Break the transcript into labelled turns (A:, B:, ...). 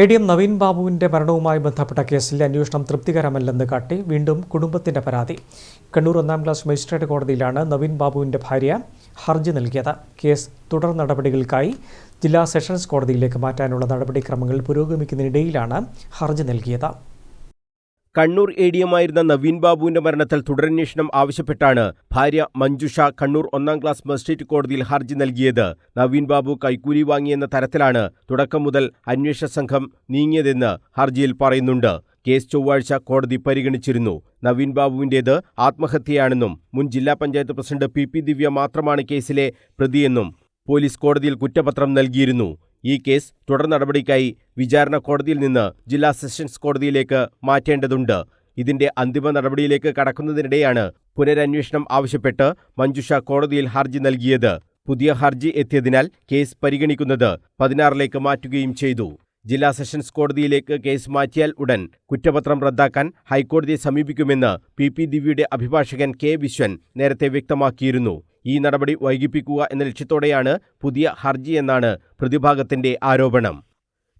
A: A D M Naveen ബാബുവിന്റെ മരണവുമായി ബന്ധപ്പെട്ട കേസിൽ അന്വേഷണം തൃപ്തികരമല്ലെന്ന് കാട്ടി വീണ്ടും കുടുംബത്തിന്റെ പരാതി. കണ്ണൂർ ഒന്നാം ക്ലാസ് മജിസ്ട്രേറ്റ് കോടതിയിലാണ് നവീൻ ബാബുവിന്റെ ഭാര്യ ഹർജി നൽകിയത്. കേസ് തുടർ നടപടികൾക്കായി ജില്ലാ സെഷൻസ് കോടതിയിലേക്ക് മാറ്റാനുള്ള നടപടിക്രമങ്ങൾ പുരോഗമിക്കുന്നതിനിടയിലാണ് ഹർജി നൽകിയത്.
B: കണ്ണൂർ എ ഡി എമായിരുന്ന നവീൻ ബാബുവിന്റെ മരണത്തിൽ തുടരന്വേഷണം ആവശ്യപ്പെട്ടാണ് ഭാര്യ മഞ്ജുഷ കണ്ണൂർ ഒന്നാം ക്ലാസ് മജിസ്ട്രേറ്റ് കോടതിയിൽ ഹർജി നൽകിയത്. നവീൻ ബാബു കൈക്കൂലി വാങ്ങിയെന്ന തരത്തിലാണ് തുടക്കം മുതൽ അന്വേഷണ സംഘം നീങ്ങിയതെന്ന് ഹർജിയിൽ പറയുന്നുണ്ട്. കേസ് ചൊവ്വാഴ്ച കോടതി പരിഗണിച്ചിരുന്നു. നവീൻ ബാബുവിന്റേത് ആത്മഹത്യയാണെന്നും മുൻ ജില്ലാ panchayat president P P Divya മാത്രമാണ് കേസിലെ പ്രതിയെന്നും പോലീസ് കോടതിയിൽ കുറ്റപത്രം നൽകിയിരുന്നു. ഈ കേസ് തുടർ നടപടിക്കായി വിചാരണ കോടതിയിൽ നിന്ന് ജില്ലാ സെഷൻസ് കോടതിയിലേക്ക് മാറ്റേണ്ടതുണ്ട്. ഇതിന്റെ അന്തിമ നടപടിയിലേക്ക് കടക്കുന്നതിനിടെയാണ് പുനരന്വേഷണം ആവശ്യപ്പെട്ട് മഞ്ജുഷ കോടതിയിൽ ഹർജി നൽകിയത്. പുതിയ ഹർജി എത്തിയതിനാൽ കേസ് പരിഗണിക്കുന്നത് പതിനാറിലേക്ക് മാറ്റുകയും ചെയ്തു. ജില്ലാ സെഷൻസ് കോടതിയിലേക്ക് കേസ് മാറ്റിയാൽ ഉടൻ കുറ്റപത്രം റദ്ദാക്കാൻ ഹൈക്കോടതിയെ സമീപിക്കുമെന്ന് പി പി ദിവ്യയുടെ അഭിഭാഷകൻ കെ വിശ്വൻ നേരത്തെ വ്യക്തമാക്കിയിരുന്നു. ഈ നടപടി വൈകിപ്പിക്കുക എന്ന ലക്ഷ്യത്തോടെയാണ് പുതിയ ഹർജി എന്നാണ് പ്രതിഭാഗത്തിന്റെ ആരോപണം.